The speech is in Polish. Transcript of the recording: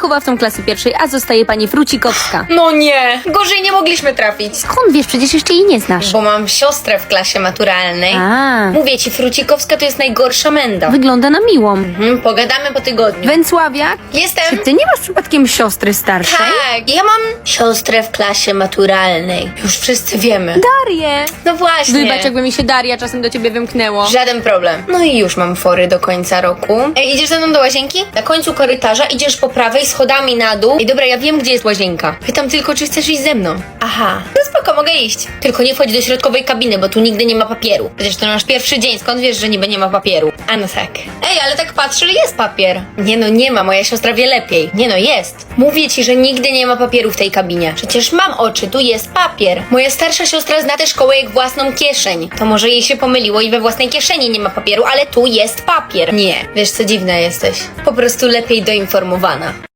wychowawcą klasy pierwszej, a zostaje pani Frucikowska. No nie, gorzej nie mogliśmy trafić. Skąd wiesz, przecież jeszcze jej nie znasz. Bo mam siostrę w klasie maturalnej. A, Mówię ci, Frucikowska to jest najgorsza menda. wygląda na miłą. Mhm, pogadamy po tygodniu. Węcławiak? Jestem. Czy ty nie masz przypadkiem siostry starszej? Tak, ja mam siostrę w klasie maturalnej. Już wszyscy wiemy. Darię! No właśnie. Wybacz, jakby mi się Daria czasem do ciebie wymknęło. Żaden problem. No i już mam fory do końca roku. Ej, idziesz ze mną do łazienki? Na końcu korytarza idziesz po prawej schodami na dół. Ej, dobra, ja wiem, gdzie jest łazienka. Pytam tylko, czy chcesz iść ze mną. Aha. No spoko, mogę iść. Tylko nie wchodź do środkowej kabiny, bo tu nigdy nie ma papieru. Przecież to nasz pierwszy dzień, skąd wiesz, że niby nie ma papieru? A no tak. Ej, ale tak patrzę, że jest papier. Nie no, nie ma, moja siostra wie lepiej. Nie no, jest. Mówię ci, że nigdy nie ma papieru w tej kabinie. Przecież mam oczy, tu jest papier. Moja starsza siostra zna tę szkołę jak własną kieszeń. To może jej się pomyliło i we własnej kieszeni nie ma papieru, ale tu jest papier. Nie, wiesz co dziwna jesteś. Po prostu lepiej doinformowana.